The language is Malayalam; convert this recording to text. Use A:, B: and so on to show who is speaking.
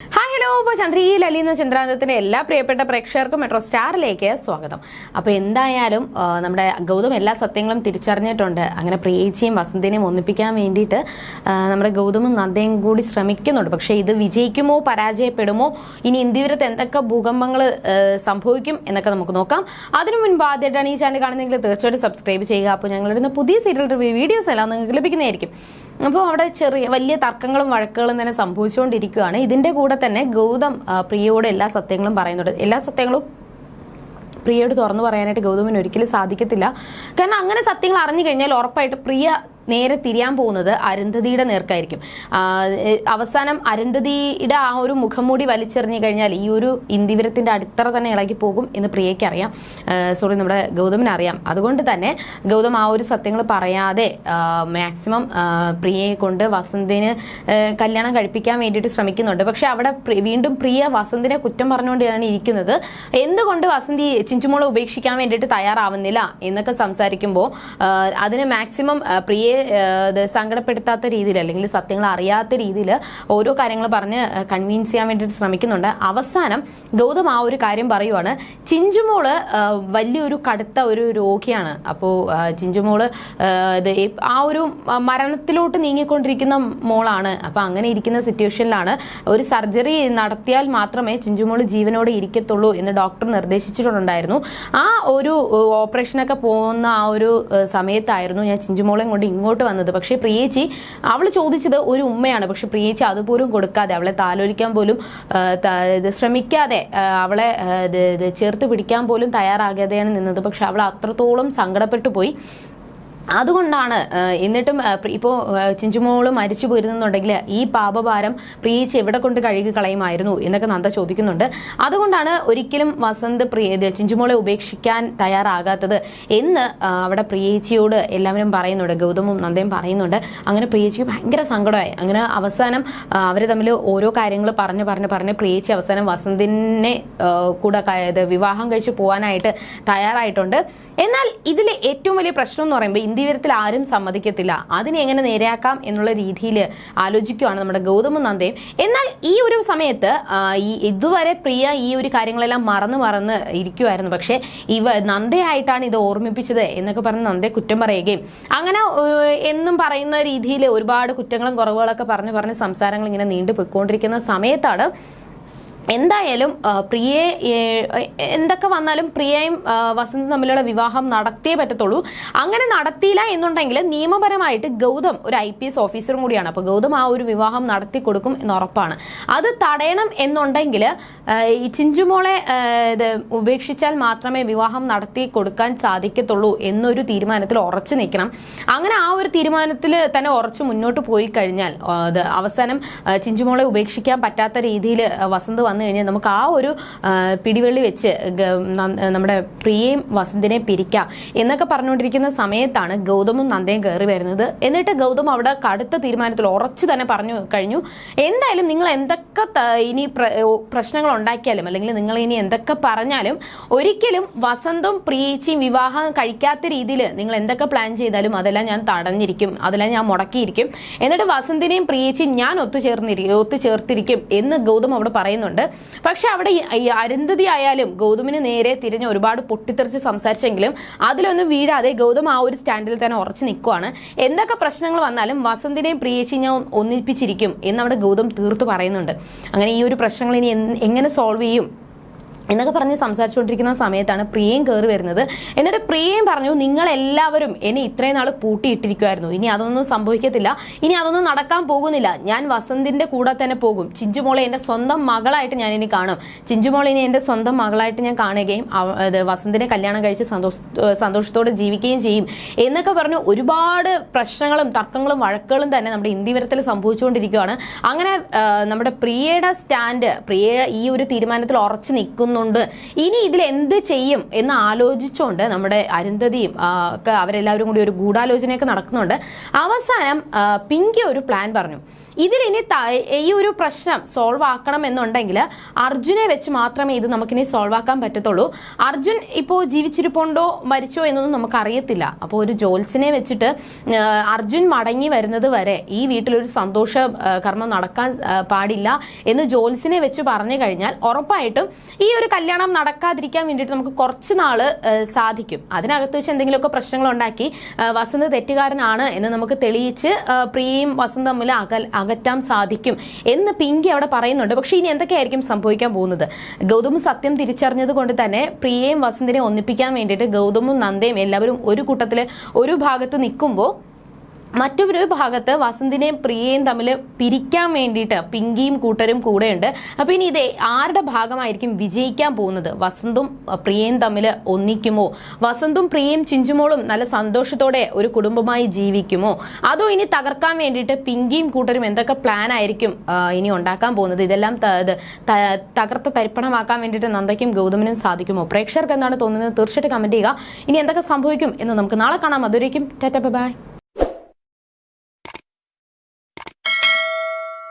A: ഹായ് ഹലോ ഇപ്പോൾ ചന്ദ്രീ ലലീന ചന്ദ്രാന്തത്തിന്റെ എല്ലാ പ്രിയപ്പെട്ട പ്രേക്ഷകർക്കും മെട്രോ സ്റ്റാറിലേക്ക് സ്വാഗതം. അപ്പോൾ എന്തായാലും നമ്മുടെ ഗൗതം എല്ലാ സത്യങ്ങളും തിരിച്ചറിഞ്ഞിട്ടുണ്ട്. അങ്ങനെ പ്രിയേച്ചിയും വസന്തിനെയും ഒന്നിപ്പിക്കാൻ വേണ്ടിയിട്ട് നമ്മുടെ ഗൗതമും നന്ദയും കൂടി ശ്രമിക്കുന്നുണ്ട്. പക്ഷേ ഇത് വിജയിക്കുമോ പരാജയപ്പെടുമോ ഇനി ഇന്ത്യവിരത്ത് എന്തൊക്കെ ഭൂകമ്പങ്ങൾ സംഭവിക്കും എന്നൊക്കെ നമുക്ക് നോക്കാം. അതിനു മുൻപ് ആദ്യമായിട്ടാണ് ഈ ചാനൽ കാണുന്നതെങ്കിൽ തീർച്ചയായിട്ടും സബ്സ്ക്രൈബ് ചെയ്യുക. അപ്പോൾ ഞങ്ങളിടുന്ന പുതിയ സീരിയൽ റിവ്യൂ വീഡിയോസ് എല്ലാം നിങ്ങൾക്ക് ലഭിക്കുന്നതായിരിക്കും. അപ്പോൾ അവിടെ ചെറിയ വലിയ തർക്കങ്ങളും വഴക്കുകളും തന്നെ സംഭവിച്ചുകൊണ്ടിരിക്കുകയാണ്. ഇതിന്റെ കൂടെ തന്നെ ഗൗതം പ്രിയയോട് എല്ലാ സത്യങ്ങളും പറയുന്നുണ്ട്. എല്ലാ സത്യങ്ങളും പ്രിയയോട് തുറന്നു പറയാനായിട്ട് ഗൗതമിന് ഒരിക്കലും സാധിക്കത്തില്ല. കാരണം അങ്ങനെ സത്യങ്ങൾ അറിഞ്ഞു കഴിഞ്ഞാൽ ഉറപ്പായിട്ട് പ്രിയ നേരെ തിരിയാൻ പോകുന്നത് അരുന്ധതിയുടെ നേർക്കായിരിക്കും. അവസാനം അരുന്ധതിയുടെ ആ ഒരു മുഖംമൂടി വലിച്ചെറിഞ്ഞു കഴിഞ്ഞാൽ ഈ ഒരു ഇന്ദിവരത്തിന്റെ അടിത്തറ തന്നെ ഇളകി പോകും എന്ന് പ്രിയയ്ക്ക് അറിയാം. സോറി നമ്മുടെ ഗൗതമിന് അറിയാം. അതുകൊണ്ട് തന്നെ ഗൗതം ആ ഒരു സത്യങ്ങൾ പറയാതെ മാക്സിമം പ്രിയയെ കൊണ്ട് വസന്തിന് കല്യാണം കഴിപ്പിക്കാൻ വേണ്ടിയിട്ട് ശ്രമിക്കുന്നുണ്ട്. പക്ഷെ അവിടെ വീണ്ടും പ്രിയ വസന്തിനെ കുറ്റം പറഞ്ഞുകൊണ്ടാണ് ഇരിക്കുന്നത്. എന്തുകൊണ്ട് വസന്തി ചിഞ്ചുമോളെ ഉപേക്ഷിക്കാൻ വേണ്ടിയിട്ട് തയ്യാറാവുന്നില്ല എന്നൊക്കെ സംസാരിക്കുമ്പോൾ അതിന് മാക്സിമം പ്രിയയെ സങ്കടപ്പെടുത്താത്ത രീതിയിൽ അല്ലെങ്കിൽ സത്യങ്ങൾ അറിയാത്ത രീതിയിൽ ഓരോ കാര്യങ്ങൾ പറഞ്ഞ് കൺവീൻസ് ചെയ്യാൻ വേണ്ടിയിട്ട് ശ്രമിക്കുന്നുണ്ട്. അവസാനം ഗൗതം ആ ഒരു കാര്യം പറയുവാണ്. ചിഞ്ചുമോൾ വലിയൊരു കടുത്ത ഒരു രോഗിയാണ്. അപ്പോൾ ചിഞ്ചുമോൾ ഇത് ആ ഒരു മരണത്തിലോട്ട് നീങ്ങിക്കൊണ്ടിരിക്കുന്ന മോളാണ്. അപ്പോൾ അങ്ങനെ ഇരിക്കുന്ന സിറ്റുവേഷനിലാണ് ഒരു സർജറി നടത്തിയാൽ മാത്രമേ ചിഞ്ചുമോൾ ജീവനോടെ ഇരിക്കത്തുള്ളൂ എന്ന് ഡോക്ടർ നിർദ്ദേശിച്ചിട്ടുണ്ടായിരുന്നു. ആ ഒരു ഓപ്പറേഷനൊക്കെ പോകുന്ന ആ ഒരു സമയത്തായിരുന്നു ഞാൻ ചിഞ്ചുമോളെയും കൊണ്ട് ഇങ്ങോട്ട് വന്നത്. പക്ഷേ പ്രിയേച്ചി അവൾ ചോദിച്ചത് ഒരു ഉമ്മയാണ്. പക്ഷെ പ്രിയേച്ചി അതുപോലും കൊടുക്കാതെ അവളെ താലോലിക്കാൻ പോലും ശ്രമിക്കാതെ അവളെ ചേർത്ത് പിടിക്കാൻ പോലും തയ്യാറാകാതെയാണ് നിന്നത്. പക്ഷെ അവൾ അത്രത്തോളം സങ്കടപ്പെട്ടു പോയി. അതുകൊണ്ടാണ് എന്നിട്ടും ഇപ്പോൾ ചിഞ്ചുമോൾ മരിച്ചു പോയിരുന്നുണ്ടെങ്കിൽ ഈ പാപഭാരം പ്രിയിച്ച് എവിടെ കൊണ്ട് കഴുകി കളയുമായിരുന്നു എന്നൊക്കെ നന്ദ ചോദിക്കുന്നുണ്ട്. അതുകൊണ്ടാണ് ഒരിക്കലും വസന്ത് പ്രിയ ചിഞ്ചുമോളെ ഉപേക്ഷിക്കാൻ തയ്യാറാകാത്തത് എന്ന് അവിടെ പ്രിയേച്ചിയോട് എല്ലാവരും പറയുന്നുണ്ട്. ഗൗതമും നന്ദയും പറയുന്നുണ്ട്. അങ്ങനെ പ്രിയേച്ചിക്ക് ഭയങ്കര സങ്കടമായി. അങ്ങനെ അവസാനം അവർ തമ്മിൽ ഓരോ കാര്യങ്ങൾ പറഞ്ഞ് പറഞ്ഞ് പറഞ്ഞ് പ്രിയേച്ചി അവസാനം വസന്തിനെ കൂടെ വിവാഹം കഴിച്ച് പോകാനായിട്ട് തയ്യാറായിട്ടുണ്ട്. എന്നാൽ ഇതിലെ ഏറ്റവും വലിയ പ്രശ്നം എന്ന് പറയുമ്പോൾ ഇന്ത്യവരത്തിൽ ആരും സമ്മതിക്കത്തില്ല. അതിനെ എങ്ങനെ നേരെയാക്കാം എന്നുള്ള രീതിയിൽ ആലോചിക്കുകയാണ് നമ്മുടെ ഗൗതമ നന്ദയും എന്നാൽ ഈ ഒരു സമയത്ത് ഈ ഇതുവരെ പ്രിയ ഈ ഒരു കാര്യങ്ങളെല്ലാം മറന്ന് മറന്ന് ഇരിക്കുമായിരുന്നു പക്ഷേ ഇവ നന്ദയായിട്ടാണ് ഇത് ഓർമ്മിപ്പിച്ചത് എന്നൊക്കെ പറഞ്ഞ് നന്ദയെ കുറ്റം പറയുകയും അങ്ങനെ എന്നും പറയുന്ന രീതിയിൽ ഒരുപാട് കുറ്റങ്ങളും കുറവുകളൊക്കെ പറഞ്ഞു പറഞ്ഞ് സംസാരങ്ങൾ ഇങ്ങനെ നീണ്ടു പോയിക്കൊണ്ടിരിക്കുന്ന സമയത്താണ് എന്തായാലും പ്രിയെ എന്തൊക്കെ വന്നാലും പ്രിയയും വസന്തും തമ്മിലുള്ള വിവാഹം നടത്തിയേ പറ്റത്തുള്ളൂ. അങ്ങനെ നടത്തിയില്ല എന്നുണ്ടെങ്കിൽ നിയമപരമായിട്ട് ഗൗതം ഒരു ഐ പി എസ് ഓഫീസറും കൂടിയാണ്. അപ്പോൾ ഗൗതം ആ ഒരു വിവാഹം നടത്തി കൊടുക്കും എന്ന് ഉറപ്പാണ്. അത് തടയണം എന്നുണ്ടെങ്കിൽ ഈ ചിഞ്ചുമോളെ ഇത് ഉപേക്ഷിച്ചാൽ മാത്രമേ വിവാഹം നടത്തി കൊടുക്കാൻ സാധിക്കത്തുള്ളൂ എന്നൊരു തീരുമാനത്തിൽ ഉറച്ചു നിൽക്കണം. അങ്ങനെ ആ ഒരു തീരുമാനത്തിൽ തന്നെ ഉറച്ചു മുന്നോട്ട് പോയി കഴിഞ്ഞാൽ അവസാനം ചിഞ്ചുമോളെ ഉപേക്ഷിക്കാൻ പറ്റാത്ത രീതിയിൽ വസന്ത് വന്നു കഴിഞ്ഞാൽ നമുക്ക് ആ ഒരു പിടിവെള്ളി വെച്ച് നമ്മുടെ പ്രിയയും വസന്തിനെ പിരിക്കാം എന്നൊക്കെ പറഞ്ഞുകൊണ്ടിരിക്കുന്ന സമയത്താണ് ഗൗതമും നന്ദയും കയറി വരുന്നത്. എന്നിട്ട് ഗൗതം അവിടെ കടുത്ത തീരുമാനത്തിൽ ഉറച്ചു തന്നെ പറഞ്ഞു കഴിഞ്ഞു എന്തായാലും നിങ്ങൾ എന്തൊക്കെ ഇനി പ്ര- പ്രശ്നങ്ങൾ ഉണ്ടാക്കിയാലും അല്ലെങ്കിൽ നിങ്ങൾ ഇനി എന്തൊക്കെ പറഞ്ഞാലും ഒരിക്കലും വസന്തും പ്രിയേച്ചിയും വിവാഹം കഴിക്കാത്ത രീതിയിൽ നിങ്ങൾ എന്തൊക്കെ പ്ലാൻ ചെയ്താലും അതെല്ലാം ഞാൻ തടഞ്ഞിരിക്കും അതെല്ലാം ഞാൻ മുടക്കിയിരിക്കും. എന്നിട്ട് വസന്തിനെയും പ്രിയേച്ചിയും ഞാൻ ഒത്തുചേർന്നിരിക്കും ഒത്തുചേർത്തിരിക്കും എന്ന് ഗൗതം അവിടെ പറയുന്നുണ്ട്. പക്ഷെ അവിടെ ഈ- അരുന്ധതി ആയാലും ഗൗതമിന് നേരെ തിരിഞ്ഞ് ഒരുപാട് പൊട്ടിത്തെറിച്ച് സംസാരിച്ചെങ്കിലും അതിലൊന്നും വീഴാതെ ഗൗതം ആ ഒരു സ്റ്റാൻഡിൽ തന്നെ ഉറച്ചു നിൽക്കുവാണ്. എന്തൊക്കെ പ്രശ്നങ്ങൾ വന്നാലും വസന്തിനെയും പ്രിയേച്ചിയും ഞാൻ ഒന്നിപ്പിച്ചിരിക്കും എന്നവിടെ ഗൗതം തീർത്തു പറയുന്നുണ്ട്. അങ്ങനെ ഈ ഒരു പ്രശ്നങ്ങൾ ഇനി എങ്ങനെ സോൾവ് ചെയ്യും? എന്നൊക്കെ പറഞ്ഞ് സംസാരിച്ചുകൊണ്ടിരിക്കുന്ന സമയത്താണ് പ്രിയയും കയറി വരുന്നത്. എന്നിട്ട് പ്രിയയും പറഞ്ഞു നിങ്ങൾ എല്ലാവരും എന്നെ ഇത്രയും നാൾ പൂട്ടിയിട്ടിരിക്കുമായിരുന്നു ഇനി അതൊന്നും സംഭവിക്കത്തില്ല. ഇനി അതൊന്നും നടക്കാൻ പോകുന്നില്ല. ഞാൻ വസന്തിന്റെ കൂടെ തന്നെ പോകും. ചിഞ്ചുമോളെ എന്റെ സ്വന്തം മകളായിട്ട് ഞാൻ ഇനി കാണും. ചിഞ്ചുമോളെ ഇനി എന്റെ സ്വന്തം മകളായിട്ട് ഞാൻ കാണുകയും വസന്തിനെ കല്യാണം കഴിച്ച് സന്തോഷ സന്തോഷത്തോടെ ജീവിക്കുകയും ചെയ്യും. എന്നൊക്കെ പറഞ്ഞു ഒരുപാട് പ്രശ്നങ്ങളും തർക്കങ്ങളും വഴക്കുകളും തന്നെ നമ്മുടെ ഇന്ത്യവരത്തിൽ സംഭവിച്ചുകൊണ്ടിരിക്കുകയാണ് അങ്ങനെ നമ്മുടെ പ്രിയയുടെ സ്റ്റാൻഡ് പ്രിയ ഈ ഒരു തീരുമാനത്തിൽ ഉറച്ചു നിൽക്കുന്നുണ്ട് ഇനി ഇതിൽ എന്ത് ചെയ്യും എന്ന് ആലോചിച്ചുകൊണ്ട് നമ്മുടെ അരുന്ധതിയും ഒക്കെ അവരെല്ലാവരും കൂടി ഒരു ഗൂഢാലോചനയൊക്കെ നടക്കുന്നുണ്ട്. അവസാനം പിങ്കി ഒരു പ്ലാൻ പറഞ്ഞു. ഇതിലിനി ഈ ഒരു പ്രശ്നം സോൾവ് ആക്കണം എന്നുണ്ടെങ്കിൽ അർജുനെ വെച്ച് മാത്രമേ ഇത് നമുക്കിനി സോൾവ് ആക്കാൻ പറ്റത്തുള്ളൂ. അർജുൻ ഇപ്പോൾ ജീവിച്ചിരിപ്പുണ്ടോ മരിച്ചോ എന്നൊന്നും നമുക്ക് അറിയത്തില്ല അപ്പോൾ ഒരു ജോൽസിനെ വെച്ചിട്ട് അർജുൻ മടങ്ങി വരുന്നത് വരെ ഈ വീട്ടിലൊരു സന്തോഷ കർമ്മം നടക്കാൻ പാടില്ല എന്ന് ജോൽസിനെ വെച്ച് പറഞ്ഞു കഴിഞ്ഞാൽ ഉറപ്പായിട്ടും ഈ ഒരു കല്യാണം നടക്കാതിരിക്കാൻ വേണ്ടിയിട്ട് നമുക്ക് കുറച്ച് നാൾ സാധിക്കും. അതിനകത്ത് വെച്ച് എന്തെങ്കിലുമൊക്കെ പ്രശ്നങ്ങൾ ഉണ്ടാക്കി വസന്ത് തെറ്റുകാരനാണ് എന്ന് നമുക്ക് തെളിയിച്ച് പ്രിയയും വസന്ത് തമ്മിൽ അകൽ അകറ്റാൻ സാധിക്കും എന്ന് പിങ്കി അവിടെ പറയുന്നുണ്ട്. പക്ഷെ ഇനി എന്തൊക്കെയായിരിക്കും സംഭവിക്കാൻ പോകുന്നത്? ഗൗതം സത്യം തിരിച്ചറിഞ്ഞത് കൊണ്ട് തന്നെ പ്രിയയും വസന്തിനെ ഒന്നിപ്പിക്കാൻ വേണ്ടിയിട്ട് ഗൗതമും നന്ദയും എല്ലാവരും ഒരു കൂട്ടത്തിൽ ഒരു ഭാഗത്ത് നിൽക്കുമ്പോൾ മറ്റൊരു ഭാഗത്ത് വസന്തിനെയും പ്രിയയും തമ്മിൽ പിരിക്കാൻ വേണ്ടിയിട്ട് പിങ്കിയും കൂട്ടരും കൂടെയുണ്ട്. അപ്പൊ ഇനി ഇത് ആരുടെ ഭാഗമായിരിക്കും വിജയിക്കാൻ പോകുന്നത്? വസന്തും പ്രിയയും തമ്മിൽ ഒന്നിക്കുമോ? വസന്തും പ്രിയയും ചിഞ്ചുമോളും നല്ല സന്തോഷത്തോടെ ഒരു കുടുംബമായി ജീവിക്കുമോ? അതോ ഇനി തകർക്കാൻ വേണ്ടിയിട്ട് പിങ്കിയും കൂട്ടരും എന്തൊക്കെ പ്ലാൻ ആയിരിക്കും ഇനി ഉണ്ടാക്കാൻ പോകുന്നത്? ഇതെല്ലാം തകർത്ത് തരിപ്പണമാക്കാൻ വേണ്ടിയിട്ട് നന്ദയ്ക്കും ഗൗതമനും സാധിക്കുമോ? പ്രേക്ഷകർക്ക് എന്താണ് തോന്നുന്നത്? തീർച്ചയായിട്ടും കമന്റ് ചെയ്യുക. ഇനി എന്തൊക്കെ സംഭവിക്കും എന്ന് നമുക്ക് നാളെ കാണാം. അതുവരേക്കും ടാറ്റ ബൈ.